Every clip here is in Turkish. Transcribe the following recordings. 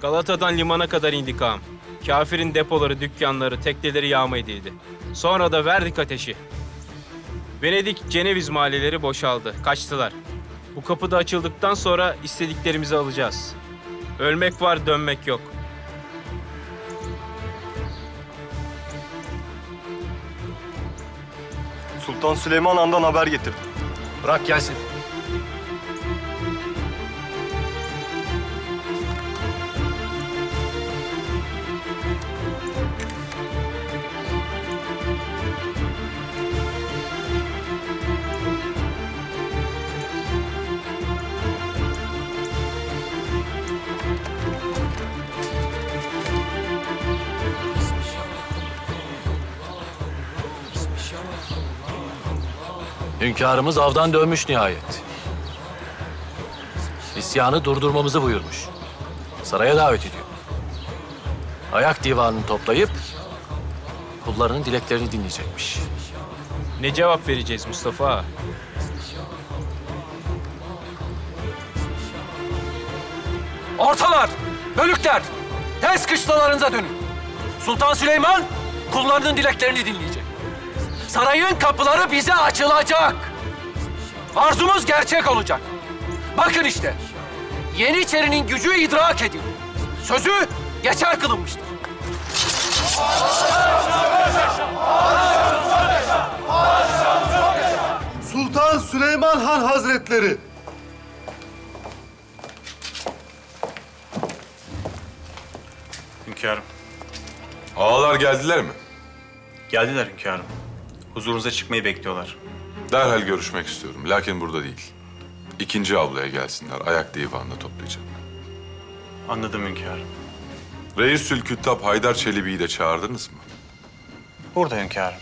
Galata'dan limana kadar indik ağam. Kafirin depoları, dükkanları, tekneleri yağma edildi. Sonra da verdik ateşi. Venedik, Ceneviz mahalleleri boşaldı, kaçtılar. Bu kapı da açıldıktan sonra istediklerimizi alacağız. Ölmek var, dönmek yok. Sultan Süleyman Han'dan haber getirdim. Bırak gelsin. Hünkârımız avdan dönmüş nihayet. İsyanı durdurmamızı buyurmuş. Saraya davet ediyor. Ayak divanını toplayıp kullarının dileklerini dinleyecekmiş. Ne cevap vereceğiz Mustafa? Ortalar, bölükler, tez kışlalarınıza dönün. Sultan Süleyman kullarının dileklerini dinleyecek. Sarayın kapıları bize açılacak. Arzumuz gerçek olacak. Bakın işte, Yeniçerinin gücü idrak edildi. Sözü geçer kılınmıştır. Sultan Süleyman Han Hazretleri. Hünkârım. Ağalar geldiler mi? Geldiler hünkârım. Huzurunuza çıkmayı bekliyorlar. Derhal görüşmek istiyorum. Lakin burada değil. İkinci avluya gelsinler. Ayak divanını toplayacağım. Anladım hünkârım. Reisül Küttab Haydar Çelebi'yi de çağırdınız mı? Burada hünkârım.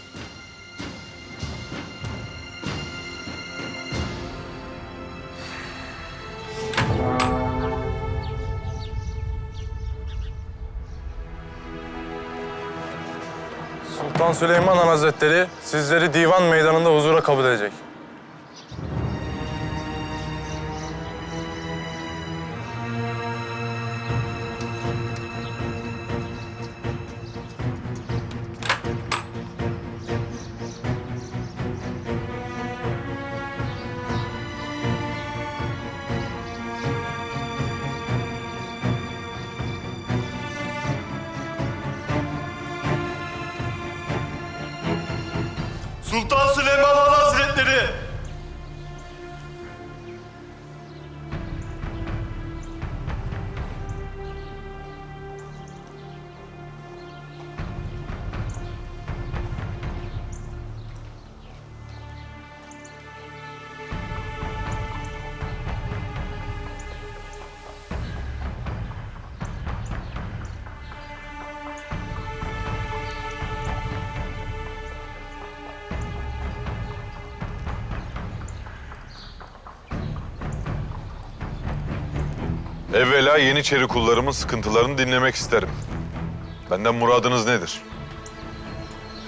Sultan Süleyman Han Hazretleri sizleri divan meydanında huzura kabul edecek. Evvela Yeniçeri kullarımın sıkıntılarını dinlemek isterim. Benden muradınız nedir?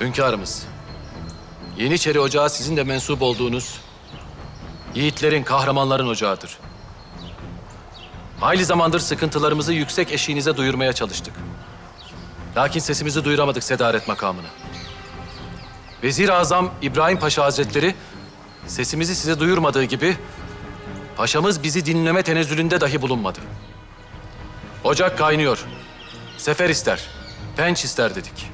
Hünkârımız, Yeniçeri Ocağı sizin de mensup olduğunuz yiğitlerin, kahramanların ocağıdır. Hayli zamandır sıkıntılarımızı yüksek eşiğinize duyurmaya çalıştık. Lakin sesimizi duyuramadık sedaret makamına. Vezir-i Azam İbrahim Paşa Hazretleri sesimizi size duyurmadığı gibi paşamız bizi dinleme tenezzülünde dahi bulunmadı. Ocak kaynıyor. Sefer ister, penç ister dedik.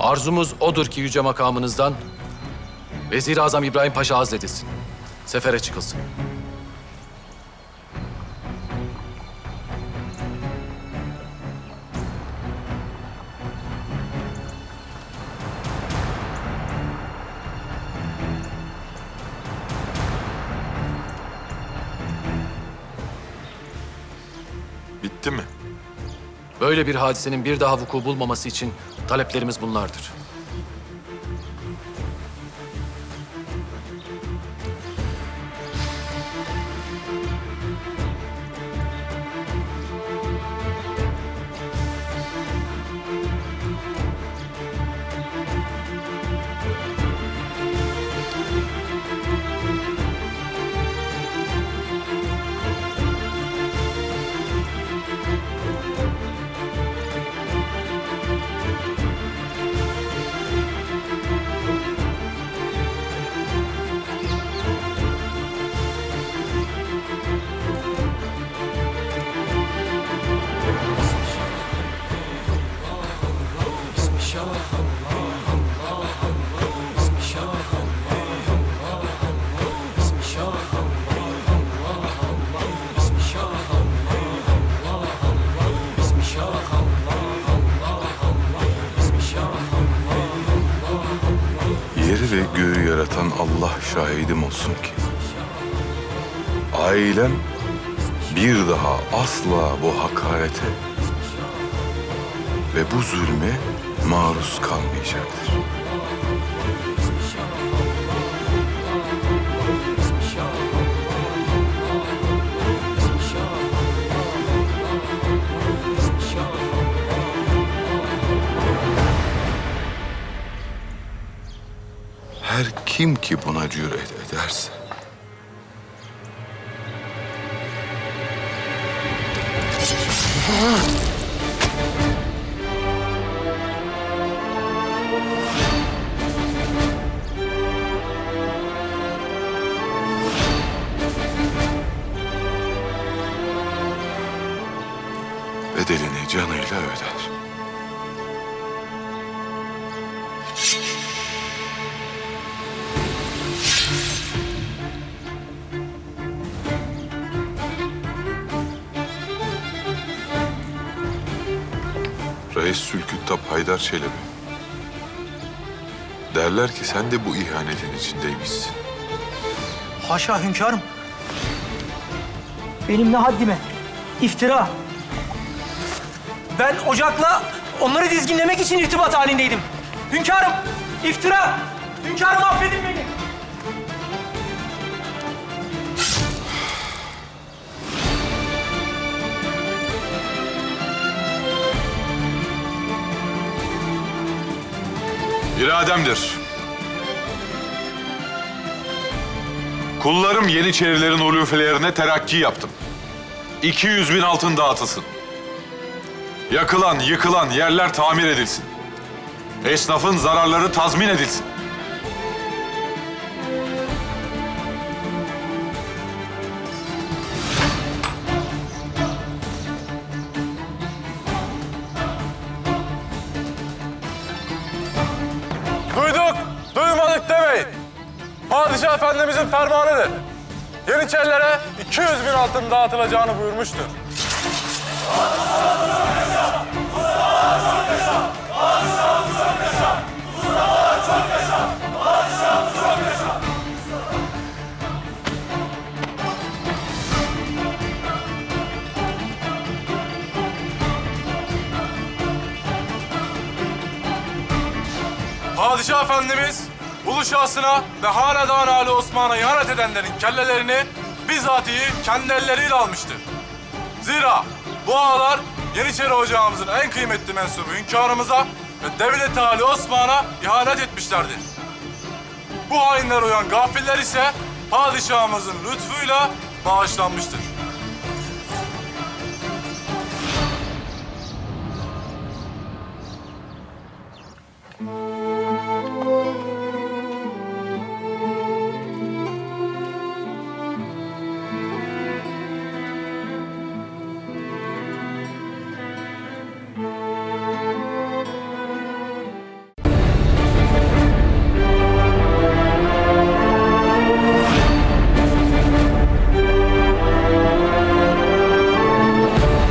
Arzumuz odur ki yüce makamınızdan Vezir-i Azam İbrahim Paşa azledilsin. Sefere çıkılsın. Bitti mi? Böyle bir hadisenin bir daha vuku bulmaması için taleplerimiz bunlardır. Yaratan Allah şahidim olsun ki ailem bir daha asla bu hakarete ve bu zulme maruz kalmayacaktır. Kim ki buna cüret ederse bedelini canıyla öder. Reis Sülküttap Haydar Çelebi. Derler ki sen de bu ihanetin içindeymişsin. Haşa hünkârım. Benim ne haddime? İftira. Ben ocakla onları dizginlemek için irtibat halindeydim. Hünkârım, iftira. Hünkârım affedin beni. İrademdir. Kullarım Yeniçerilerin ulufelerine terakki yaptım. 200 bin altın dağıtılsın. Yakılan, yıkılan yerler tamir edilsin. Esnafın zararları tazmin edilsin. Padişah Efendimizin fermanıdır. Yeniçerilere 200 bin altın dağıtılacağını buyurmuştur. Padişah Efendimiz ulu şahsına ve hanedan Ali Osman'a ihanet edenlerin kellelerini bizatihi kendi elleriyle almıştır. Zira bu ağalar Yeniçeri Ocağımızın en kıymetli mensubu hünkârımıza ve devlet Ali Osman'a ihanet etmişlerdir. Bu hainler uyan gafiller ise padişahımızın lütfuyla bağışlanmıştır.